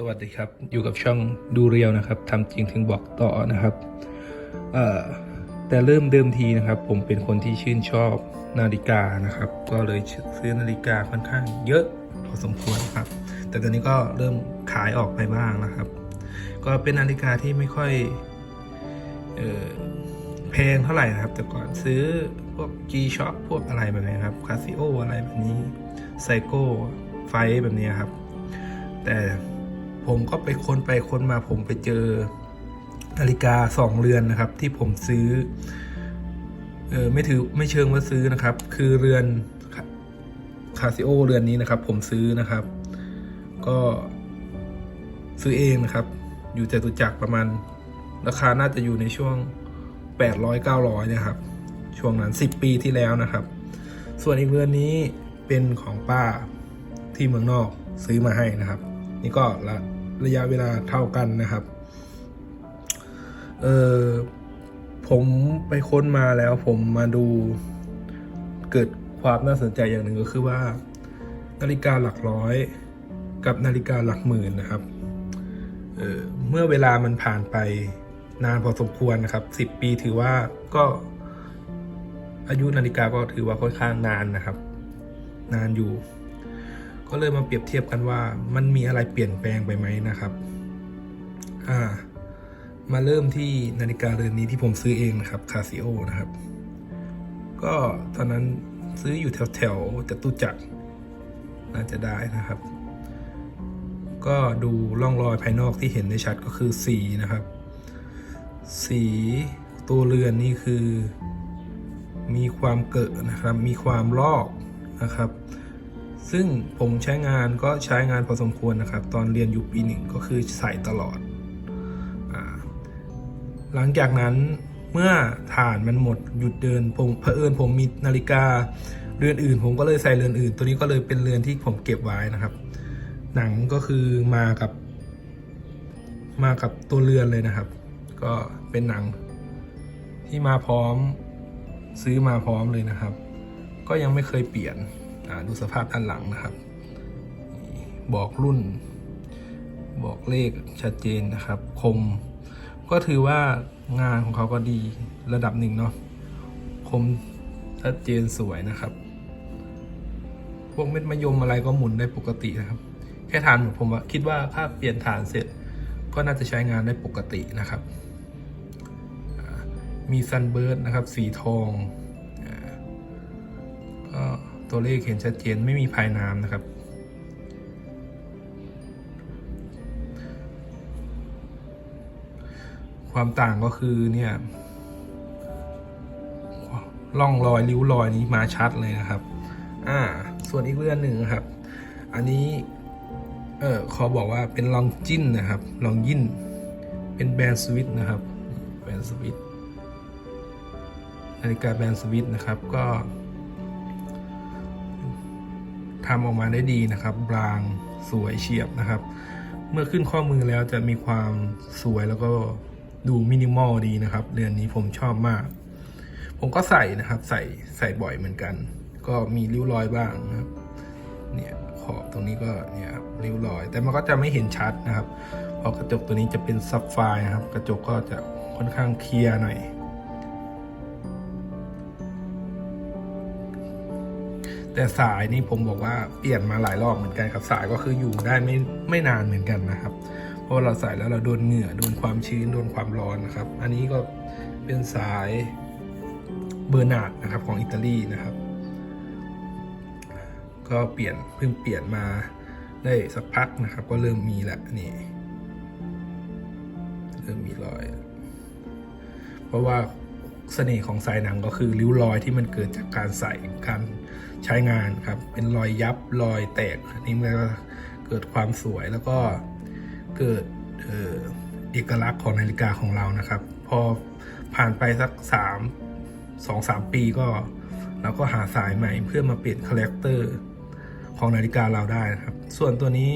สวัสดีครับ อยู่กับช่องดูเรียวนะครับทำจริงถึงบอกต่อนะครับแต่เริ่มเดิมทีนะครับ ผมเป็นคนที่ชื่นชอบนาฬิกานะครับ ก็เลยซื้อนาฬิกาค่อนข้างเยอะพอสมควรครับ แต่ตอนนี้ก็เริ่มขายออกไปบ้างนะครับ ก็เป็นนาฬิกาที่ไม่ค่อยเออแพงเท่าไหร่นะครับ แต่ก่อนซื้อพวก G-Shock พวกอะไรแบบนี้ครับ Casio อะไรแบบนี้ไซโก้ไฟแบบนี้ครับ แต่ ผมก็ไปค้นไปค้นมาผมไปเจอนาฬิกาสองเรือนนะครับ ที่ผมซื้อเออไม่ถือไม่เชิงว่าซื้อนะครับ คือเรือนคาซิโอเรือนนี้นะครับ ผมซื้อนะครับ ก็ซื้อเองนะครับ อยู่จตุจักรประมาณ ราคาน่าจะอยู่ในช่วง 800 900นะครับ ช่วงนั้น 10 ปีที่แล้วนะครับ ส่วนอีกเรือนนี้เป็นของป้าที่เมืองนอกซื้อมาให้นะครับ นี่ก็ระ ระยะเวลาเท่ากันนะครับ เออผมไปค้นมาแล้วผมมาดูเกิดความน่าสนใจอย่างหนึ่งก็คือว่า นาฬิกาหลักร้อยกับนาฬิกาหลักหมื่นนะครับเออเมื่อเวลามันผ่านไปนานพอสมควรนะครับสิบปีถือว่าก็อายุนาฬิกาก็ถือว่าค่อนข้างนานนะครับ นานอยู่ ก็เลยมาเปรียบเทียบกันว่ามันมีอะไรเปลี่ยนแปลงไปไหมนะครับ อ่า มาเริ่มที่นาฬิกาเรือนนี้ที่ผมซื้อเองนะครับคาซิโอนะครับ ก็ตอนนั้นซื้ออยู่แถวแถวจตุจักรน่าจะได้นะครับ ก็ดูร่องรอยภายนอกที่เห็นได้ชัดก็คือสีนะครับ สีตัวเรือนนี่คือ มีความเกิดนะครับ มีความลอกนะครับ ซึ่งผมใช้งานก็ใช้งานพอสมควรนะครับ ตอนเรียนอยู่ปีหนึ่งก็คือใส่ตลอดอหลังจากนั้นเมื่อฐานมันหมดหยุดเดินผมเผอิญผมมีนาฬิกาเรือนอื่น ผมก็เลยใส่เรือนอื่น ตัวนี้ก็เลยเป็นเรือนที่ผมเก็บไว้นะครับ หนังก็คือมากับ มากับตัวเรือนเลยนะครับ ก็เป็นหนังที่มาพร้อมซื้อมาพร้อมเลยนะครับ ก็ยังไม่เคยเปลี่ยน ดูสภาพด้านหลังนะครับ บอกรุ่น บอกเลขชัดเจนนะครับ คม ก็ถือว่างานของเขาก็ดีระดับหนึ่งเนาะ คมชัดเจนสวยนะครับ พวกเม็ดมะยมอะไรก็หมุนได้ปกตินะครับ แค่ฐานหมดผมว่าคิดว่าถ้าเปลี่ยนฐานเสร็จ ก็น่าจะใช้งานได้ปกตินะครับ มีซันเบิร์ดนะครับ สีทอง ตัวเลขเห็นชัดเจนไม่มีภายน้ำนะครับ ความต่างก็คือเนี่ยร่องรอยริ้วรอยนี้มาชัดเลยนะครับ อ่า ส่วนอีกเรื่องหนึ่งครับ อันนี้ เออขอบอกว่าเป็นลองจินนะครับ ลองยิน เป็นแบรนด์สวิตนะครับ แบรนด์สวิตนาฬิกาแบรนด์สวิตนะครับ ก็ ทำออกมาได้ดีนะครับ บางสวยเฉียบนะครับ เมื่อขึ้นข้อมือแล้วจะมีความสวยแล้วก็ดูมินิมอลดีนะครับ เรือนนี้ผมชอบมาก ผมก็ใส่นะครับ ใส่ใส่บ่อยเหมือนกัน ก็มีริ้วรอยบ้างนะครับเนี่ยขอบตรงนี้ก็เนี่ยริ้วรอย แต่มันก็จะไม่เห็นชัดนะครับเพราะกระจกตัวนี้จะเป็นซับไฟนะครับ กระจกก็จะค่อนข้างเคลียร์หน่อย แต่สายนี่ผมบอกว่าเปลี่ยนมาหลายรอบเหมือนกันครับสายก็คืออยู่ได้ไม่ไม่นานเหมือนกันนะครับ เพราะเราใส่แล้วเราโดนเหงื่อโดนความชื้นโดนความร้อนนะครับ อันนี้ก็เป็นสายเบอร์นาดนะครับของอิตาลีนะครับ ก็เปลี่ยนเพิ่งเปลี่ยนมาได้สักพักนะครับ ก็เริ่มมีแล้วนี่เริ่มมีรอย เพราะว่า เสน่ห์ของสายหนังก็คือริ้วรอยที่มันเกิดจากการใส่การใช้งานครับ เป็นรอยยับรอยแตกอันนี้มันก็เกิดความสวยแล้วก็เกิดเออเอกลักษณ์ของนาฬิกาของเรานะครับ พอผ่านไปสักสามสองสามปีก็เราก็หาสายใหม่เพื่อมาเปลี่ยนคาแรคเตอร์ของนาฬิกาเราได้นะครับ ส่วนตัวนี้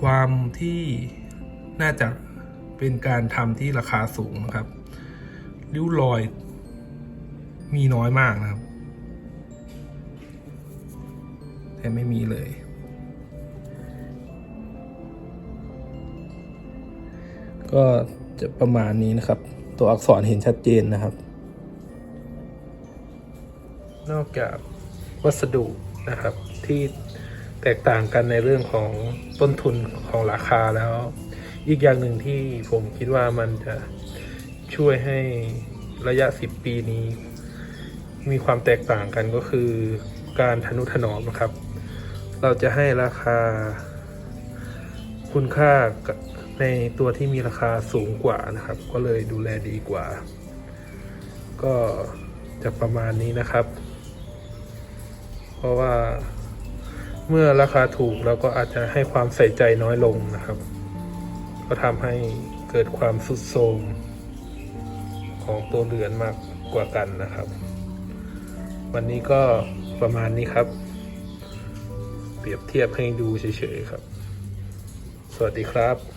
ความที่น่าจะเป็นการทำที่ราคาสูงนะครับ ริ้วรอย มีน้อยมากนะครับแทบไม่มีเลย ก็จะประมาณนี้นะครับ ตัวอักษรเห็นชัดเจนนะครับ นอกจากวัสดุนะครับที่แตกต่างกันในเรื่องของต้นทุนของราคาแล้ว อีกอย่างหนึ่งที่ผมคิดว่ามันจะ ช่วยให้ระยะ 10 ปีนี้ มีความแตกต่างกันก็คือการทนุถนอมนะครับ เราจะให้ราคา คุณค่าในตัวที่มีราคาสูงกว่านะครับ ก็เลยดูแลดีกว่า ก็จะประมาณนี้นะครับ เพราะว่าเมื่อราคาถูกเราก็อาจจะให้ความใส่ใจน้อยลงนะครับ ก็ทำให้เกิดความสุดโทรม ของตัวเรือนมากกว่ากันนะครับ วันนี้ก็ประมาณนี้ครับ เปรียบเทียบให้ดูเฉยๆครับ สวัสดีครับ